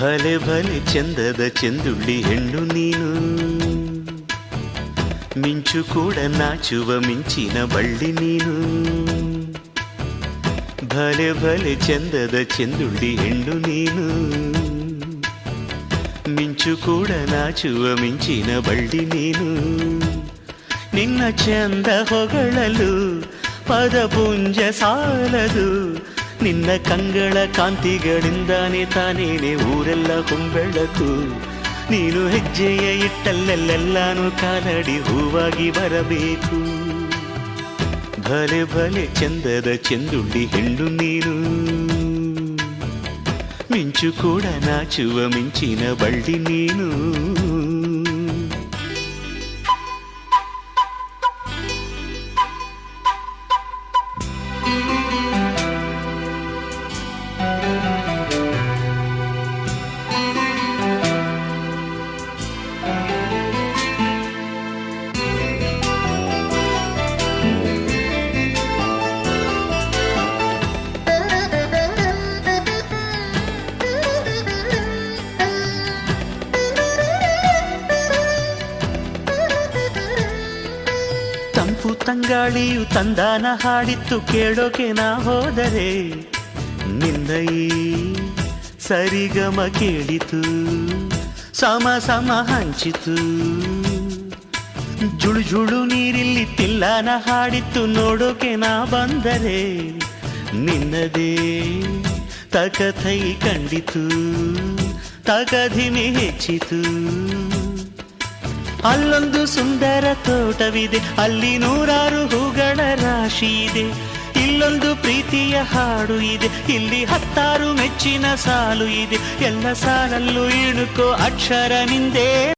ಭಲೆ ಭಲೆ ಚಂದದ ಚೆಂದುಳ್ಳಿ ಹೆಣ್ಣು ನೀನು ಮಿಂಚು ಕೂಡ ನಾಚುವ ಮಿಂಚಿನ ಬಳ್ಳಿ ನೀನು ಭಲೆ ಭಲೆ ಚಂದದ ಚೆಂದುಳ್ಳಿ ಹೆಣ್ಣು ನೀನು ಮಿಂಚು ಕೂಡ ನಾಚುವ ಮಿಂಚಿನ ಬಳ್ಳಿ ನೀನು ನಿನ್ನ ಚಂದ ಹೊಗಳಲು ಪದಪುಂಜ ಸಾಲದು ನಿನ್ನ ಕಂಗಳ ಕಾಂತಿಗಳಿಂದಾನೇ ತಾನೇನೆ ಊರೆಲ್ಲ ಹೊಂಬೆಳಕು ನೀನು ಹೆಜ್ಜೆಯ ಇಟ್ಟಲ್ಲೆಲ್ಲೆಲ್ಲಾನು ಕಾಲಡಿ ಹೂವಾಗಿ ಬರಬೇಕು. ಭಲೆ ಭಲೆ ಚಂದದ ಚಂದುಂಡಿ ಹೆಣ್ಣು ನೀನು. ಮಿಂಚು ಕೂಡ ನಾಚುವ ಮಿಂಚಿನ ಬಳ್ಳಿ ನೀನು. ತಂಪು ತಂಗಾಳಿಯು ತಂದಾನ ಹಾಡಿತ್ತು ಕೇಳೋಕೆ ನಾ ಹೋದರೆ. ನಿನ್ನೈ ಸರಿಗಮ ಕೇಳಿತು, ಸಮ ಸಮ ಹಂಚಿತು. ಜುಳು ಜುಳು ನೀರಿಲ್ಲಿ ತಿಲ್ಲಾನ ಹಾಡಿತ್ತು ನೋಡೋಕೆ ನಾ ಬಂದರೆ. ನಿನ್ನದೇ ತಕಥೈ ಕಂಡಿತು ತಕಧಿಮಿ ಹೆಚ್ಚಿತು. ಅಲ್ಲೊಂದು ಸುಂದರ ತೋಟವಿದೆ, ಅಲ್ಲಿ ನೂರಾರು ಹೂಗಳ ರಾಶಿ ಇದೆ. ಇಲ್ಲೊಂದು ಪ್ರೀತಿಯ ಹಾಡು ಇದೆ, ಇಲ್ಲಿ ಹತ್ತಾರು ಮೆಚ್ಚಿನ ಸಾಲು ಇದೆ. ಎಲ್ಲ ಸಾಲಲ್ಲೂ ಇಣುಕೋ ಅಕ್ಷರ ನಿಂದೇ.